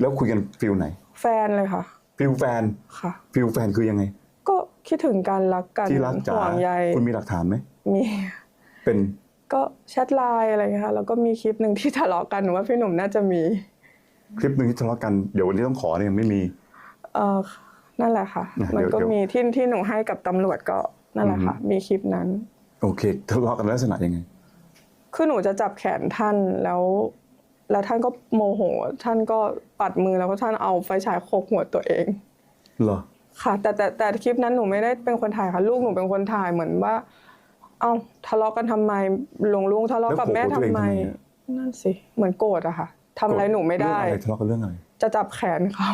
แล้วคุยกันฟิลไหน แฟนเลยค่ะ ฟิลแฟนค่ะ ฟิลแฟนคือยังไง ก็คิดถึงการรักกันที่รักจ๋าห่วงใยคุณมีหลักฐานไหมมี เป็นก็แชทไลน์อะไรเงี้ยค่ะแล้วก็มีคลิปหนึ่งที่ทะเลาะกันหนูว่าพี่หนุ่มน่าจะมีคลิปหนึ่งที่ทะเลาะกันเดี๋ยววันนี้ต้องขอเนี่ยยังไม่มี เออนั่นแหละค่ะนะมันเดี๋ยวก็เดี๋ยวมีที่ที่หนูให้กับตำรวจก็นั่นแหละค่ะ มีคลิปนั้น โอเคทะเลาะกันลักษณะยังไง คือหนูจะจับแขนท่านแล้ว แล้วท่านก็โมโห ท่านก็ปัดมือแล้วก็ท่านเอาไฟฉายโขกหัวตัวเองเหรอค่ะแต่แต่แต่คลิปนั้นหนูไม่ได้เป็นคนถ่ายค่ะลูกหนูเป็นคนถ่ายเหมือนว่า เอ้าทะเลาะกันทำไมหลวงลุงทะเลาะกับแม่แล้วทำโกรธตัวเองไมทำไมอะนั่นสิเหมือนโกรธอะค่ะทำอะไรหนูไม่ได้เรื่องอะไรทะเลาะกันเรื่องอะไรจะจับแขนเขา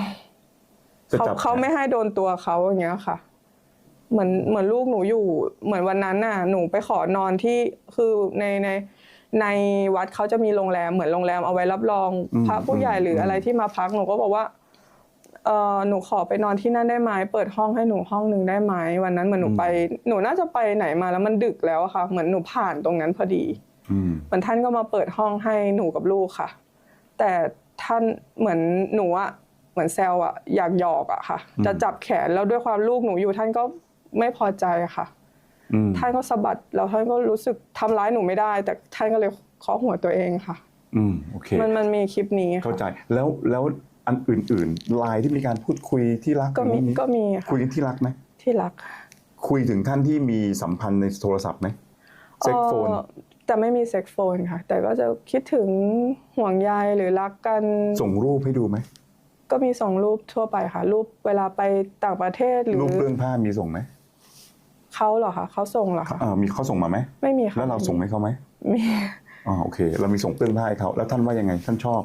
จะเขาจับเขาไม่ให้โดนตัวเขาอย่างเงี้ยค่ะ เหมือนเหมือนลูกหนูอยู่ เหมือนวันนั้นน่ะ หนูไปขอนอนที่คือในใน ในวัดเขาจะมีโรงแรมเหมือนโรงแรมเอาไว้รับรองพระผู้ใหญ่หรืออะไรที่มาพักหนูก็บอกว่าเออหนูขอไปนอนที่นั่นได้ไหมเปิดห้องให้หนูห้องหนึ่งได้ไหมวันนั้นเหมือนหนูไป หนูน่าจะไปไหนมาแล้วมันดึกแล้วอะค่ะ เหมือนหนูผ่านตรงนั้นพอดีอืมเหมือนท่านก็มาเปิดห้องให้หนูกับลูกค่ะ แต่ท่านเหมือนหนูอะเหมือนแซวอะอยากหยอกอะค่ะ จะจับแขนแล้วด้วยความลูกหนูอยู่ท่านก็ไม่พอใจค่ะอืม ท่านก็สะบัดแล้วท่านก็รู้สึกทำร้ายหนูไม่ได้ แต่ท่านก็เลยเคาะหัวตัวเองค่ะ อืมโอเคมันมันมีคลิปนี้เข้าค่ะใจแล้วแล้วอันอื่นๆไลน์ที่มีการพูดคุยที่รักก็มีอย่างนี้ก็มีค่ะคุยกันที่รักไหมที่รัก คุยถึงท่านที่มีสัมพันธ์ในโทรศัพท์ไหมเซ็กโฟนเอ่อแต่ไม่มีเซ็กโฟนค่ะ แต่ก็จะคิดถึงห่วงใยหรือรักกัน ส่งรูปให้ดูไหมก็มีส่งรูปทั่วไปค่ะ รูปเวลาไปต่างประเทศหรือรูปเรื่องผ้ามีส่งไหม เขาเหรอคะเขาส่งเหรอคะอ่ามีเขาส่งมาไหมไม่มีค่ะแล้วเราส่งให้เขาไหมมีอ๋อโอเค เรามีส่งเรื่องผ้าให้เขาแล้วท่านว่ายังไงท่านชอบ